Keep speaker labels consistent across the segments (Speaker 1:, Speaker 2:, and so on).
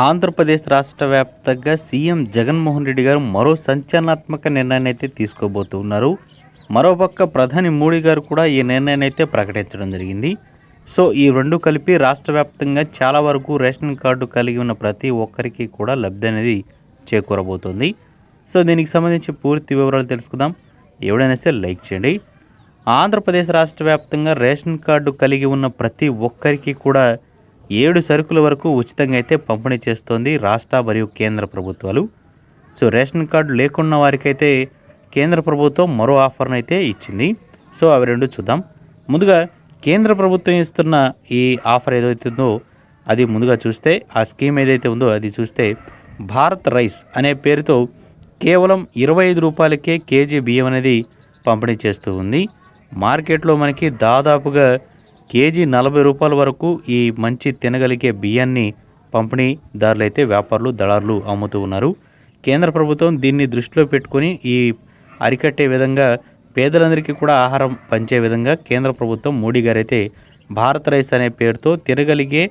Speaker 1: ఆంధ్రప్రదేశ్ రాష్ట్ర వ్యాప్తంగా సీఎం జగన్మోహన్ రెడ్డి గారు మరో సంచలనాత్మక నిర్ణయాన్ని అయితే తీసుకోబోతున్నారు. మరోపక్క ప్రధాని మోడీ గారు కూడా ఈ నిర్ణయాన్ని అయితే ప్రకటించడం జరిగింది. సో ఈ రెండు కలిపి రాష్ట్ర వ్యాప్తంగా చాలా వరకు రేషన్ కార్డు కలిగి ఉన్న ప్రతి ఒక్కరికి కూడా లబ్ధి అనేది చేకూరబోతుంది. సో దీనికి సంబంధించి పూర్తి వివరాలు తెలుసుకుందాం. ఎవడైనా సరే లైక్ చేయండి. ఆంధ్రప్రదేశ్ రాష్ట్ర వ్యాప్తంగా రేషన్ కార్డు కలిగి ఉన్న ప్రతి ఒక్కరికి కూడా ఏడు సరుకుల వరకు ఉచితంగా అయితే పంపిణీ చేస్తోంది రాష్ట్ర మరియు కేంద్ర ప్రభుత్వాలు. సో రేషన్ కార్డు లేకున్న వారికైతే కేంద్ర ప్రభుత్వం మరో ఆఫర్ను అయితే ఇచ్చింది. సో అవి రెండు చూద్దాం. ముందుగా కేంద్ర ప్రభుత్వం ఇస్తున్న ఈ ఆఫర్ ఏదైతే ఉందో అది ముందుగా చూస్తే ఆ స్కీమ్ ఏదైతే ఉందో అది చూస్తే భారత్ రైస్ అనే పేరుతో కేవలం ఇరవై ఐదు రూపాయలకే కేజీ బియ్యం అనేది పంపిణీ చేస్తూ ఉంది. మార్కెట్లో మనకి దాదాపుగా కేజీ నలభై రూపాయల వరకు ఈ మంచి తినగలిగే బియ్యాన్ని పంపిణీదారులు అయితే వ్యాపారులు దళారులు అమ్ముతూ ఉన్నారు. కేంద్ర ప్రభుత్వం దీన్ని దృష్టిలో పెట్టుకొని ఈ అరికట్టే విధంగా పేదలందరికీ కూడా ఆహారం పంచే విధంగా కేంద్ర ప్రభుత్వం మోడీ గారైతే భారత్ రైస్ అనే పేరుతో తినగలిగే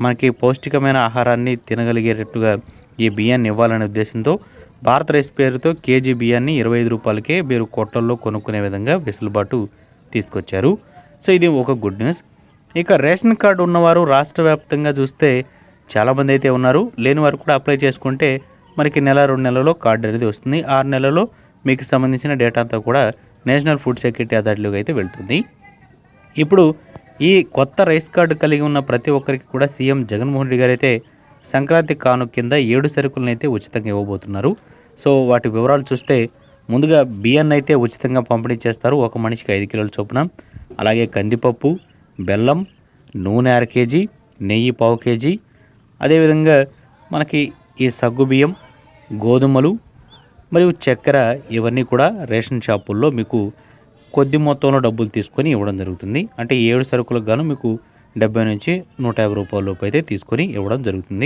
Speaker 1: మనకి పౌష్టికమైన ఆహారాన్ని తినగలిగేటట్టుగా ఈ బియ్యాన్ని ఇవ్వాలనే ఉద్దేశంతో భారత్ రైస్ పేరుతో కేజీ బియ్యాన్ని ఇరవై ఐదు రూపాయలకే మీరు కోట్లల్లో కొనుక్కునే విధంగా వెసులుబాటు తీసుకొచ్చారు. సో ఇది ఒక గుడ్ న్యూస్. ఇక రేషన్ కార్డు ఉన్నవారు రాష్ట్ర వ్యాప్తంగా చూస్తే చాలామంది అయితే ఉన్నారు. లేని వారు కూడా అప్లై చేసుకుంటే మనకి నెల రెండు నెలల్లో కార్డు అనేది వస్తుంది. ఆరు నెలల్లో మీకు సంబంధించిన డేటా అంతా కూడా నేషనల్ ఫుడ్ సెక్యూరిటీ అథారిటీలోకి అయితే వెళ్తుంది. ఇప్పుడు ఈ కొత్త రైస్ కార్డు కలిగి ఉన్న ప్రతి ఒక్కరికి కూడా సీఎం జగన్మోహన్ రెడ్డి గారు అయితే సంక్రాంతి కాను కింద ఏడు సరుకులను అయితే ఉచితంగా ఇవ్వబోతున్నారు. సో వాటి వివరాలు చూస్తే ముందుగా బియ్యాన్ని అయితే ఉచితంగా పంపిణీ చేస్తారు. ఒక మనిషికి ఐదు కిలోల చొప్పున. అలాగే కందిపప్పు బెల్లం నూనె అర కేజీ నెయ్యి పావు కేజీ. అదేవిధంగా మనకి ఈ సగ్గు బియ్యం గోధుమలు మరియు చక్కెర ఇవన్నీ కూడా రేషన్ షాపుల్లో మీకు కొద్ది మొత్తంలో డబ్బులు తీసుకొని ఇవ్వడం జరుగుతుంది. అంటే ఏడు సరుకులకు గాను మీకు డెబ్బై నుంచి నూట యాభై రూపాయల లోపు అయితే తీసుకొని ఇవ్వడం జరుగుతుంది.